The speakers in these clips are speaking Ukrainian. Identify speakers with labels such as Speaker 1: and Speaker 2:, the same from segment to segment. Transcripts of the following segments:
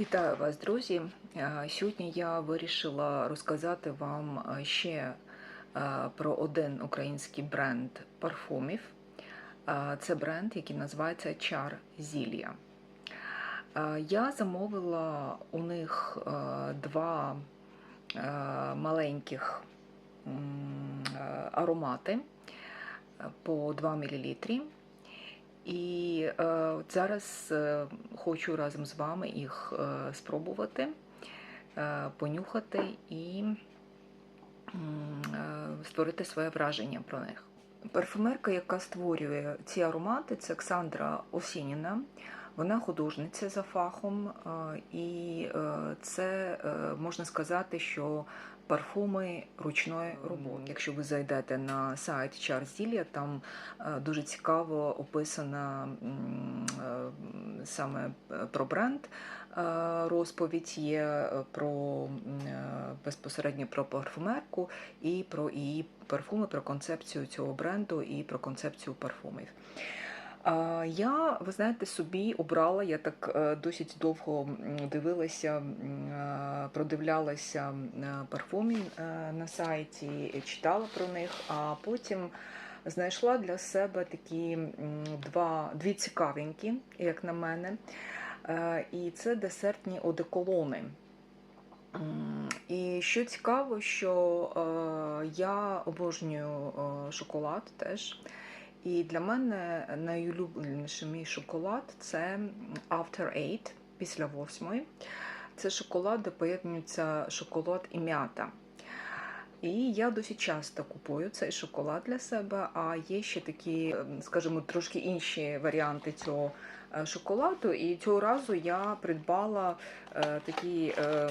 Speaker 1: Вітаю вас, друзі. Е, Сьогодні я вирішила розказати вам е, ще е, про один український бренд парфумів. Це бренд, який називається Зілля. Е, Я замовила у них два маленьких аромати по 2 мл. І е, зараз е, хочу разом з вами їх е, спробувати, е, понюхати і е, створити своє враження про них. Парфумерка, яка створює ці аромати, це Оксандра Осініна. Вона художниця за фахом, і це можна сказати, що парфуми ручної роботи. Якщо ви зайдете на сайт Charles Delia, там е, дуже цікаво описана е, саме про бренд. е, Розповідь є е, про е, безпосередньо про парфумерку і про її парфуми, про концепцію цього бренду і про концепцію парфумів. Я, ви знаєте, собі обрала, я так е, досить довго дивилася, е, продивлялася е, парфумів е, на сайті, читала про них, а потім знайшла для себе такі два, дві цікавенькі, як на мене. Е, І це десертні одеколони. І що цікаво, що я обожнюю шоколад теж. І для мене найулюбленіший мій шоколад це After Eight, після восьмої. Це шоколад, де поєднується шоколад і м'ята. І я досить часто купую цей шоколад для себе, а є ще такі, ем, скажімо, трошки інші варіанти цього е, шоколаду. І цього разу я придбала е, такий е, е,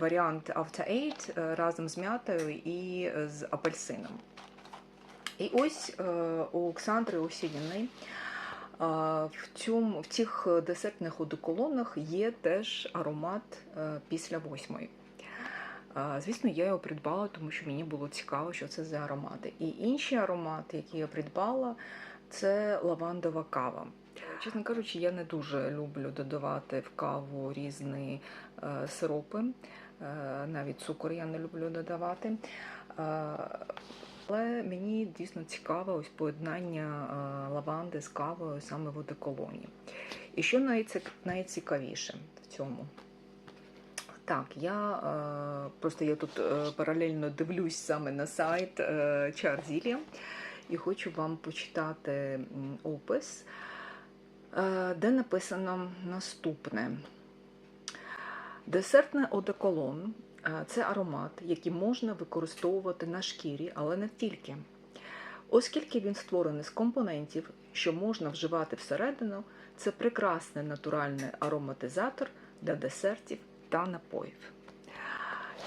Speaker 1: варіант After Eight е, разом з м'ятою і е, з апельсином. І ось е, у Олександри Осініної в, цьому, в цих десертних одеколонах є теж аромат е, після восьмої. Звісно, я його придбала, тому що мені було цікаво, що це за аромати. І інші аромати, які я придбала, це лавандова кава. Чесно кажучи, я не дуже люблю додавати в каву різні е, сиропи, е, навіть цукор я не люблю додавати. Але мені дійсно цікаве ось поєднання е, лаванди з кавою саме в одеколоні. І що найцікавіше в цьому? Так, я е, просто я тут е, паралельно дивлюсь саме на сайт Чарзілі і хочу вам почитати опис, де написано наступне. Десертний одеколон це аромат, який можна використовувати на шкірі, але не тільки. Оскільки він створений з компонентів, що можна вживати всередину, це прекрасний натуральний ароматизатор для десертів та напоїв.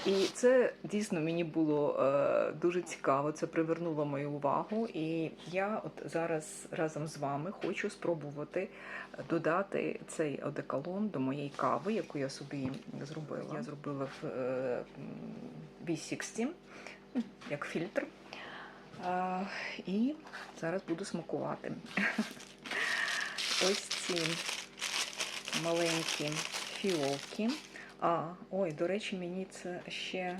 Speaker 1: І це дійсно мені було е, дуже цікаво, це привернуло мою увагу. І я от зараз разом з вами хочу спробувати додати цей одеколон до моєї кави, яку я собі зробила. Я зробила в е, м, V60, як фільтр. А, і зараз буду смакувати. Ось ці маленькі фіолки. А, ой, до речі, мені це ще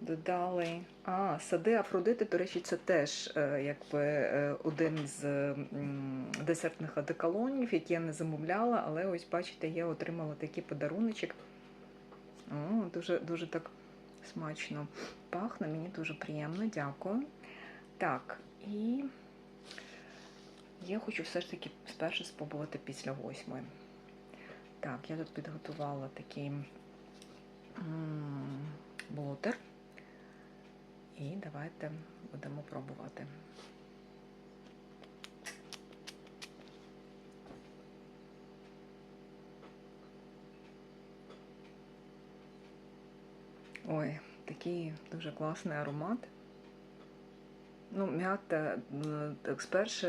Speaker 1: додали. А, сади Афродити, до речі, це теж е, якби е, один з десертних одеколонів, які я не замовляла, але ось бачите, я отримала такий подаруночок. О, дуже, дуже так смачно пахне, мені дуже приємно, дякую. Так, і я хочу все ж таки спершу спробувати після восьмої. Так, я тут підготувала такий блотер. І давайте будемо пробувати. Ой, такий дуже класний аромат. Ну, м'ята, так спершу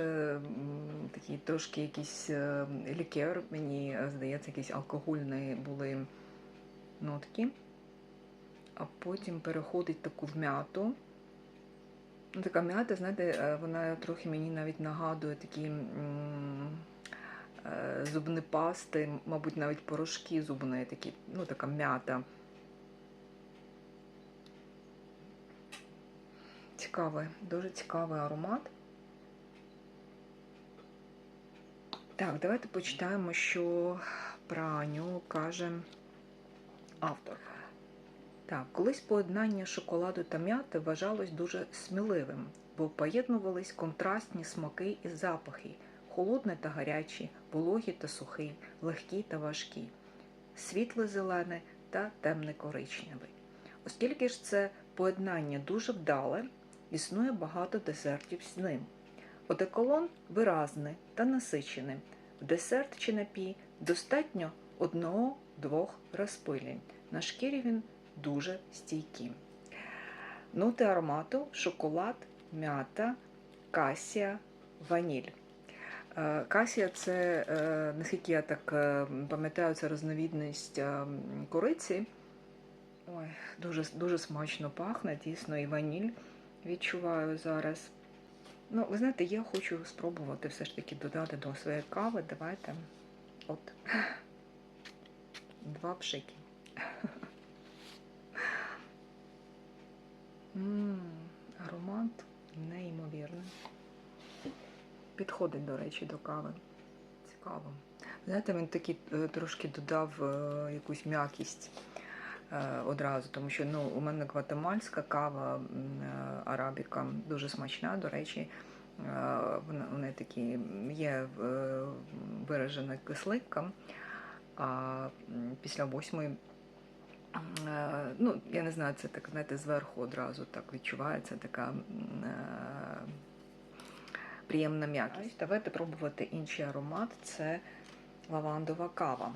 Speaker 1: такий трошки якийсь е, лікер, мені е, здається, якісь алкогольні були нотки, а потім переходить таку в м'яту. Ну, така м'ята, знаєте, е, вона трохи мені навіть нагадує такі зубні пасти, мабуть, навіть порошки зубні, такі, ну, така м'ята. Цікавий, дуже цікавий аромат. Так, давайте почитаємо, що про нього каже автор. Так, колись поєднання шоколаду та м'яти вважалось дуже сміливим, бо поєднувались контрастні смаки і запахи, холодний та гарячий, вологий та сухий, легкий та важкий, світле зелене та темне коричневий. Оскільки ж це поєднання дуже вдале, існує багато десертів з ним. Одеколон виразний та насичений. В десерт чи напій достатньо одного-двох розпилень. На шкірі він дуже стійкий. Ноти аромату шоколад, м'ята, касія, ваніль. Е, Касія це, е, наскільки я так е, пам'ятаю, це різновідність е, кориці. Ой, дуже, дуже смачно пахне, дійсно, і ваніль відчуваю зараз. Ну, ви знаєте, я хочу спробувати все ж таки додати до своєї кави. Давайте. От. Два пшики. Аромат неймовірний. Підходить, до речі, до кави. Цікаво. Знаєте, він такий е, трошки додав е, якусь м'якість одразу, тому що ну, у мене гватемальська кава е, арабіка дуже смачна, до речі. Е, вони такі є е, виражена кислинка, а після восьмої, е, ну, я не знаю, це так, знаєте, зверху одразу так відчувається така е, приємна м'якість. Давайте пробувати інший аромат це лавандова кава.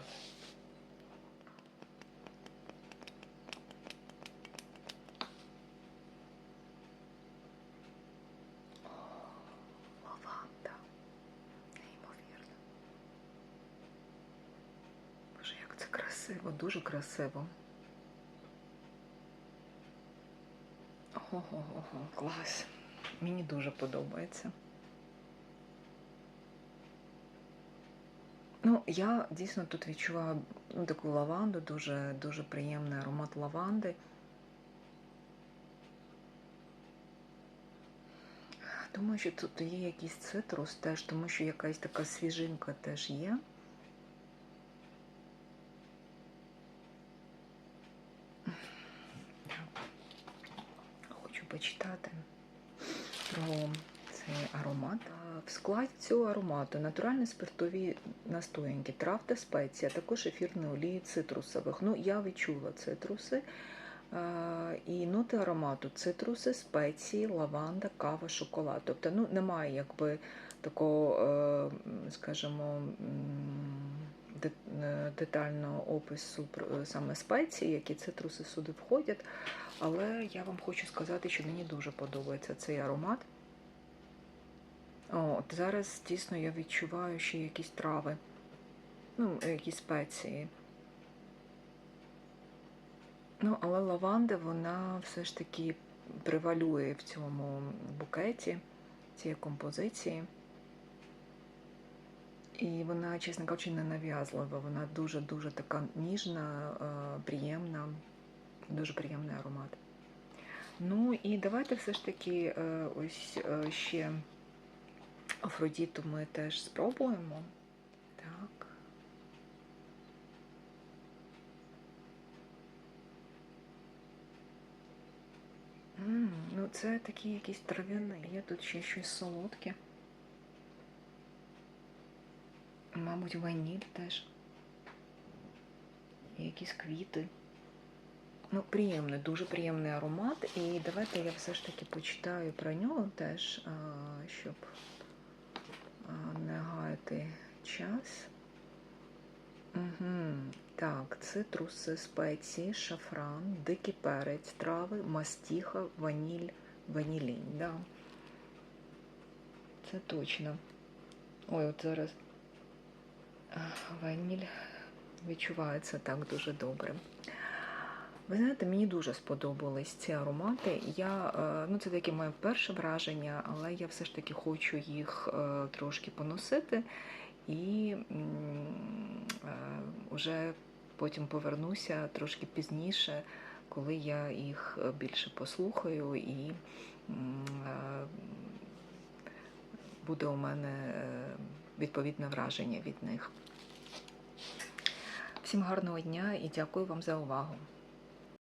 Speaker 1: Лаванда. Неймовірно. Боже, як це красиво, дуже красиво. Ого-го-го, клас. Мені дуже подобається. Ну, я дійсно тут відчуваю ну, таку лаванду, дуже, дуже приємний аромат лаванди. Думаю, що тут є якийсь цитрус теж, тому що якась така свіжинка теж є. Хочу почитати про цей аромат. В складі цього аромату натуральні спиртові настоянки, трав та спеції, також ефірні олії цитрусових. Ну, я відчула цитруси. І ноти аромату цитруси, спеції, лаванда, кава, шоколад. Тобто ну, немає якби такого, е, скажімо, детального опису саме спеції, які цитруси сюди входять. Але я вам хочу сказати, що мені дуже подобається цей аромат. От зараз дійсно я відчуваю ще якісь трави, ну, якісь спеції. Ну, але лаванда, вона все ж таки превалює в цьому букеті, цієї композиції. І вона, чесно кажучи, не нав'язлива. Вона дуже-дуже така ніжна, е, приємна, дуже приємний аромат. Ну і давайте все ж таки е, ось е, ще Афродіту ми теж спробуємо. Так. М, ну, це такі якісь трав'яні. Є тут ще щось солодке. Мабуть, ваніль теж. Якісь квіти. Ну, приємний, дуже приємний аромат. І давайте я все ж таки почитаю про нього теж, щоб не гаяти час. Угу. Так, цитруси, спеції, шафран, дикий перець, трави, мастіха, ваніль, ванілінь. Да. Це точно. Ой, от зараз ваніль відчувається так дуже добре. Ви знаєте, мені дуже сподобались ці аромати. Я, е, ну, це таке моє перше враження, але я все ж таки хочу їх е, трошки поносити і е, вже потім повернуся трошки пізніше, коли я їх більше послухаю і буде у мене відповідне враження від них. Всім гарного дня і дякую вам за увагу.